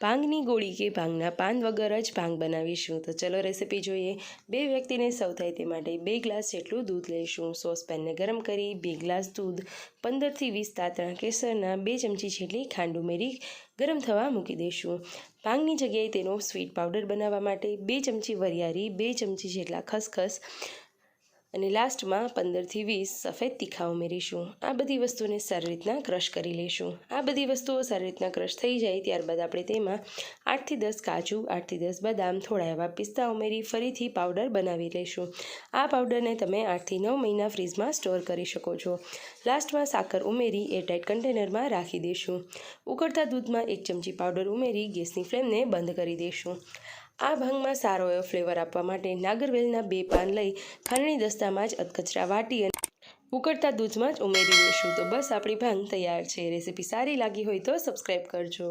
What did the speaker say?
ભાંગની ગોળી કે ભાંગના પાન વગર જ ભાંગ બનાવીશું. તો ચલો રેસીપી જોઈએ. બે વ્યક્તિને સૌ થાય તે માટે બે ગ્લાસ જેટલું દૂધ લઈશું. સોસપેનને ગરમ કરી બે ગ્લાસ દૂધ, પંદરથી વીસ તાતણા કેસરના બે ચમચી જેટલી ખાંડ ઉમેરી ગરમ થવા મૂકી દઈશું. ભાંગની જગ્યાએ તેનો સ્વીટ પાવડર બનાવવા માટે બે ચમચી વરિયાળી, બે ચમચી જેટલા ખસખસ અને લાસ્ટમાં પંદરથી વીસ સફેદ તીખા ઉમેરીશું. આ બધી વસ્તુને સારી રીતના ક્રશ કરી લઈશું આ બધી વસ્તુઓ સારી રીતના ક્રશ થઈ જાય ત્યારબાદ આપણે તેમાં આઠથી દસ કાજુ, આઠથી દસ બદામ, થોડા એવા પિસ્તા ઉમેરી ફરીથી પાવડર બનાવી લઈશું આ પાવડરને તમે આઠથી નવ મહિના ફ્રીજમાં સ્ટોર કરી શકો છો. લાસ્ટમાં સાકર ઉમેરી એરટાઇટ કન્ટેનરમાં રાખી દઈશું ઉકળતા દૂધમાં એક ચમચી પાવડર ઉમેરી ગેસની ફ્લેમને બંધ કરી દઈશું આ ભાંગમાં સારો એવો ફ્લેવર આપવા માટે નાગરવેલના બે પાન લઈ ખાંડણી દસ્તામાં જ અધકચરા વાટી અને ઉકળતા દૂધમાં જ ઉમેરી દઈશું તો બસ, આપણી ભાંગ તૈયાર છે. રેસીપી સારી લાગી હોય તો સબસ્ક્રાઈબ કરજો.